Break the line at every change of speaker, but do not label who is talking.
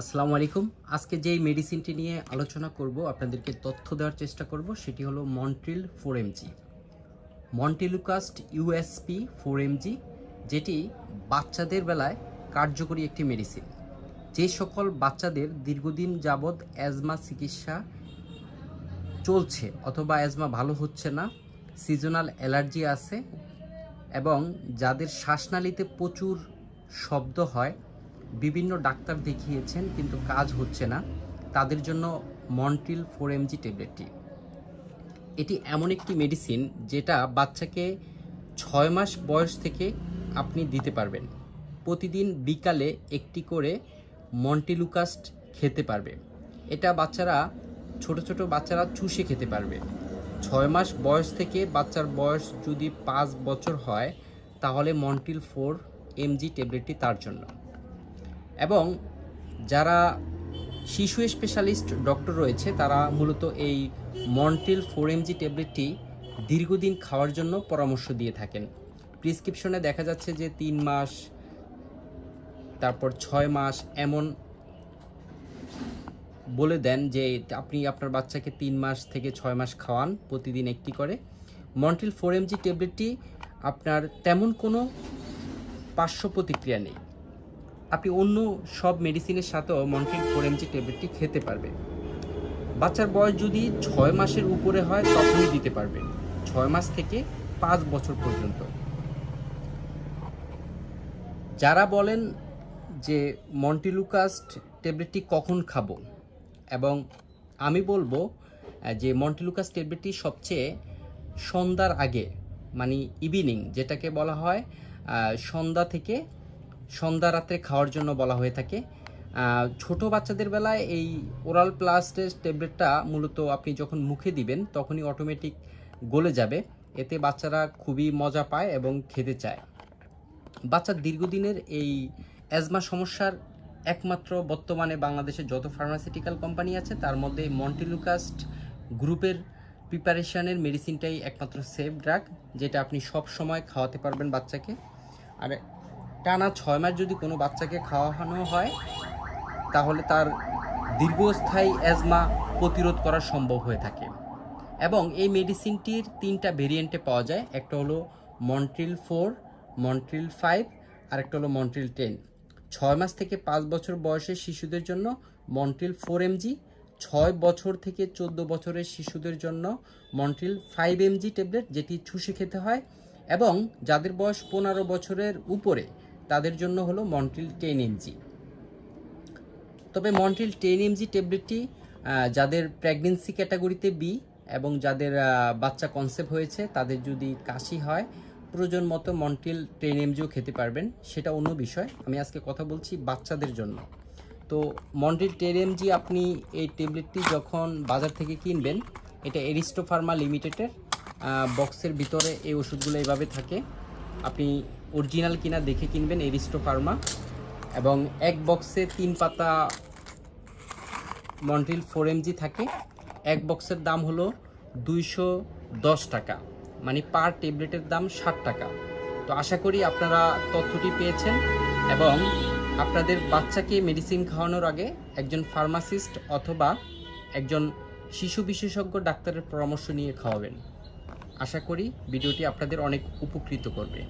আসসালামু আলাইকুম। আজকে যেই মেডিসিনটি নিয়ে আলোচনা করব, আপনাদেরকে তথ্য দেওয়ার চেষ্টা করব, সেটি হলো Montril four mg. Montelukast USP four mg, যেটি বাচ্চাদের বেলায় কার্যকরী একটি মেডিসিন। যে সকল বাচ্চাদের দীর্ঘদিন যাবৎ অ্যাজমা চিকিৎসা চলছে অথবা অ্যাজমা ভালো হচ্ছে না, সিজনাল অ্যালার্জি আছে এবং যাদের শ্বাসনালীতে প্রচুর শব্দ হয় বিভিন্ন ডাক্তার দেখিয়েছেন, কিন্তু কাজ হচ্ছে না। তাদের জন্য মন্টিল ফোর এমজি ট্যাবলেটটি। এটি এমন একটি মেডিসিন যেটা বাচ্চাকে ছয় মাস বয়স থেকে আপনি দিতে পারবেন। প্রতিদিন বিকালে একটি করে মন্টিলুকাস্ট খেতে পারবে। এটা বাচ্চারা, ছোট ছোট বাচ্চারা চুষে খেতে পারবে। ছয় মাস বয়স থেকে বাচ্চার বয়স যদি পাঁচ বছর হয়, তাহলে মন্টিল ফোর এমজি ট্যাবলেটটি তার জন্য। এবং যারা শিশু স্পেশালিস্ট ডক্টর রয়েছে, তারা মূলত এই মন্টিল ফোর এমজি ট্যাবলেটটি দীর্ঘদিন খাওয়ার জন্য পরামর্শ দিয়ে থাকেন। প্রিসক্রিপশনে দেখা যাচ্ছে যে তিন মাস, তারপর ছয় মাস এমন বলে দেন যে আপনি আপনার বাচ্চাকে তিন মাস থেকে ছয় মাস খাওয়ান, প্রতিদিন একটি করে। মন্টিল ফোর এমজি ট্যাবলেটটি আপনার তেমন কোনো পার্শ্ব প্রতিক্রিয়া নেই। আপনি অন্য সব মেডিসিনের সাথেও মন্ট্রিল ফোর এমজি ট্যাবলেটটি খেতে পারবেন। বাচ্চার বয়স যদি ছয় মাসের উপরে হয়, তখনই দিতে পারবেন। ছয় মাস থেকে পাঁচ বছর পর্যন্ত। যারা বলেন যে মন্টিলুকাস্ট ট্যাবলেটটি কখন খাব, এবং আমি বলব যে মন্টিলুকাস ট্যাবলেটটি সবচেয়ে সন্ধ্যার আগে মানে ইভিনিং যেটাকে বলা হয় সন্ধ্যা থেকে সন্ধ্যা রাত্রে খাওয়ার জন্য বলা হয়ে থাকে। ছোট বাচ্চাদের বেলায় এই ওরাল প্লাস্টের ট্যাবলেটটা মূলত আপনি যখন মুখে দিবেন, তখনই অটোমেটিক গলে যাবে। এতে বাচ্চারা খুবই মজা পায় এবং খেতে চায়। বাচ্চার দীর্ঘদিনের এই অ্যাজমা সমস্যার একমাত্র বর্তমানে বাংলাদেশে যত ফার্মাসিউটিক্যাল কোম্পানি আছে, তার মধ্যে মন্টিলুকাস্ট গ্রুপের প্রিপারেশানের মেডিসিনটাই একমাত্র সেফ ড্রাগ যেটা আপনি সব সময় খাওয়াতে পারবেন বাচ্চাকে। আর টানা ছয় মাস যদি কোনো বাচ্চাকে খাওয়ানো হয়, তাহলে তার দীর্ঘস্থায়ী অ্যাজমা প্রতিরোধ করা সম্ভব হয়ে থাকে। এবং এই মেডিসিনটির তিনটা ভেরিয়েন্টে পাওয়া যায়। একটা হলো মন্ট্রিল ফোর মন্ট্রিল ফাইভ আর একটা হলো মন্ট্রিল টেন ছয় মাস থেকে পাঁচ বছর বয়সের শিশুদের জন্য মন্ট্রিল ফোর এমজি ছয় বছর থেকে চোদ্দ বছরের শিশুদের জন্য মন্ট্রিল ফাইভ এমজি ট্যাবলেট যেটি চুষে খেতে হয়। এবং যাদের বয়স পনেরো বছরের উপরে তাদের জন্য হলো মন্ট্রিল টেন এমজি তবে মন্ট্রিল টেন এমজি ট্যাবলেটটি যাদের প্রেগনেন্সি ক্যাটাগরিতে বি এবং যাদের বাচ্চা কনসেপ্ট হয়েছে, তাদের যদি কাশি হয়, প্রয়োজন মতো মন্ট্রিল টেন এমজিও খেতে পারবেন। সেটা অন্য বিষয়। আমি আজকে কথা বলছি বাচ্চাদের জন্য। তো মন্ট্রিল টেন এমজি আপনি এই ট্যাবলেটটি যখন বাজার থেকে কিনবেন, এটা এরিস্টো ফার্মা লিমিটেডের বক্সের ভিতরে এই ওষুধগুলো এভাবে থাকে। আপনি অরিজিনাল কিনা দেখে কিনবেন এরিস্টো ফার্মা এবং এক বক্সে তিন পাতা মন্ট্রিল ফোর এমজি থাকে। এক বক্সের দাম হলো দুইশো দশ টাকা। মানে পার ট্যাবলেটের দাম ষাট টাকা। তো আশা করি আপনারা তথ্যটি পেয়েছেন এবং আপনাদের বাচ্চাকে মেডিসিন খাওয়ানোর আগে একজন ফার্মাসিস্ট অথবা একজন শিশু বিশেষজ্ঞ ডাক্তারের পরামর্শ নিয়ে খাওয়াবেন। আশা করি ভিডিওটি আপনাদের অনেক উপকৃত করবে।